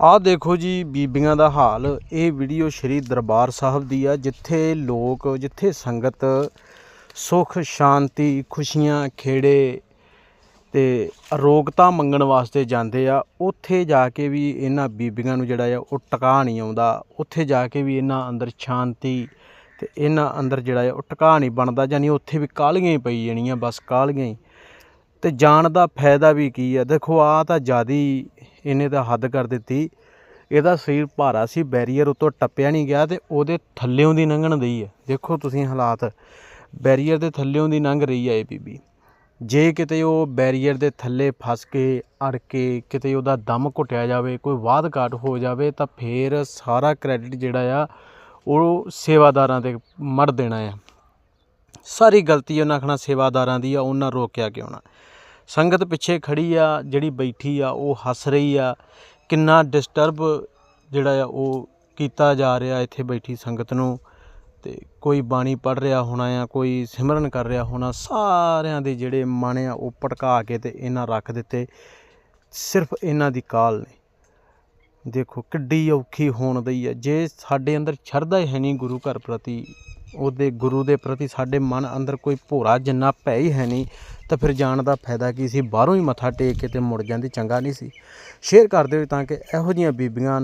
ਆਹ ਦੇਖੋ ਜੀ ਬੀਬੀਆਂ ਦਾ ਹਾਲ। ਇਹ ਵੀਡੀਓ ਸ਼੍ਰੀ ਦਰਬਾਰ ਸਾਹਿਬ ਦੀ ਆ, ਜਿੱਥੇ ਲੋਕ, ਜਿੱਥੇ ਸੰਗਤ ਸੁਖ, ਸ਼ਾਂਤੀ, ਖੁਸ਼ੀਆਂ, ਖੇੜੇ ਤੇ ਅਰੋਗਤਾ ਮੰਗਣ ਵਾਸਤੇ ਜਾਂਦੇ ਆ। ਉੱਥੇ ਜਾ ਕੇ ਵੀ ਇਹਨਾਂ ਬੀਬੀਆਂ ਨੂੰ ਜਿਹੜਾ ਆ, ਉਹ ਟਿਕਾ ਨਹੀਂ ਆਉਂਦਾ। ਉੱਥੇ ਜਾ ਕੇ ਵੀ ਇਹਨਾਂ ਅੰਦਰ ਸ਼ਾਂਤੀ ਤੇ ਇਹਨਾਂ ਅੰਦਰ ਜਿਹੜਾ ਆ, ਉਹ ਟਿਕਾ ਨਹੀਂ ਬਣਦਾ। ਯਾਨੀ ਉੱਥੇ ਵੀ ਕਾਹਲੀਆਂ ਹੀ ਪਈ ਜਾਣੀਆਂ, ਬਸ ਕਾਹਲੀਆਂ ਹੀ। ਤੇ ਜਾਣ ਦਾ ਫਾਇਦਾ ਵੀ ਕੀ ਆ? ਦੇਖੋ, ਆ ਤਾਂ ਜਿਆਦੀ ਇਹਨੇ ਤਾਂ ਹੱਦ ਕਰ ਦਿੱਤੀ। ਇਹਦਾ ਸਰੀਰ ਭਾਰਾ ਸੀ, ਬੈਰੀਅਰ ਉਤੋਂ ਟੱਪਿਆ ਨਹੀਂ ਗਿਆ ਤੇ ਉਹਦੇ ਥੱਲਿਓਂ ਦੀ ਲੰਘਣ ਦਈ ਆ। ਦੇਖੋ ਤੁਸੀਂ ਹਾਲਾਤ, ਬੈਰੀਅਰ ਦੇ ਥੱਲਿਓਂ ਦੀ ਲੰਘ ਰਹੀ ਹੈ ਇਹ ਬੀਬੀ ਜੇ ਕਿਤੇ ਉਹ ਬੈਰੀਅਰ ਦੇ ਥੱਲੇ ਫਸ ਕੇ ਅੜ ਕੇ ਕਿਤੇ ਉਹਦਾ ਦਮ ਘੁੱਟਿਆ ਜਾਵੇ, ਕੋਈ ਵਾਧ ਘਾਟ ਹੋ ਜਾਵੇ, ਤਾਂ ਫੇਰ ਸਾਰਾ ਕ੍ਰੈਡਿਟ ਜਿਹੜਾ ਆ, ਉਹ ਸੇਵਾਦਾਰਾਂ ਤੇ ਮੜ ਦੇਣਾ ਆ। ਸਾਰੀ ਗਲਤੀ ਉਹਨਾਂ ਆਖਣਾ ਸੇਵਾਦਾਰਾਂ ਦੀ ਆ, ਉਹਨਾਂ ਰੋਕਿਆ ਕਿਉਂ ਨਾ? ਸੰਗਤ ਪਿੱਛੇ ਖੜੀ ਆ, ਜਿਹੜੀ ਬੈਠੀ ਆ, ਉਹ ਹੱਸ ਰਹੀ ਆ। ਕਿੰਨਾ ਡਿਸਟਰਬ ਜਿਹੜਾ ਆ, ਉਹ ਕੀਤਾ ਜਾ ਰਿਹਾ ਇੱਥੇ ਬੈਠੀ ਸੰਗਤ ਨੂੰ। ਤੇ ਕੋਈ ਬਾਣੀ ਪੜ ਰਿਹਾ ਹੋਣਾ ਆ ਕੋਈ ਸਿਮਰਨ ਕਰ ਰਿਹਾ ਹੋਣਾ, ਸਾਰਿਆਂ ਦੇ ਜਿਹੜੇ ਮਨ ਆ, ਉਹ ਭਟਕਾ ਕੇ ਤੇ ਇਹਨਾਂ ਰੱਖ ਦਿੱਤੇ। ਸਿਰਫ ਇਹਨਾਂ ਦੀ ਕਾਲ ਨੇ ਦੇਖੋ, ਕਿੱਡੀ ਔਖੀ ਹੋਣ ਦਈ ਹੈ ਜੇ ਸਾਡੇ ਅੰਦਰ ਸ਼ਰਧਾ ਹੀ ਹੈ ਨਹੀਂ ਗੁਰੂ ਘਰ ਪ੍ਰਤੀ, ਉਹਦੇ ਗੁਰੂ ਦੇ ਪ੍ਰਤੀ ਸਾਡੇ ਮਨ ਅੰਦਰ ਕੋਈ ਭੋਰਾ ਜਿੰਨਾ ਭੈ ਹੀ ਹੈ ਨਹੀਂ ਤਾਂ ਫਿਰ ਜਾਣ ਦਾ ਫਾਇਦਾ ਕੀ ਸੀ? ਬਾਹਰੋਂ ਹੀ ਮੱਥਾ ਟੇਕ ਕੇ ਤੇ ਮੁੜ ਜਾਂਦੀ ਚੰਗਾ ਨਹੀਂ ਸੀ। ਸ਼ੇਅਰ ਕਰ ਦਿਓ ਤਾਂ ਕਿ ਇਹੋ ਜਿਹੀਆਂ ਬੀਬੀਆਂ ਨੂੰ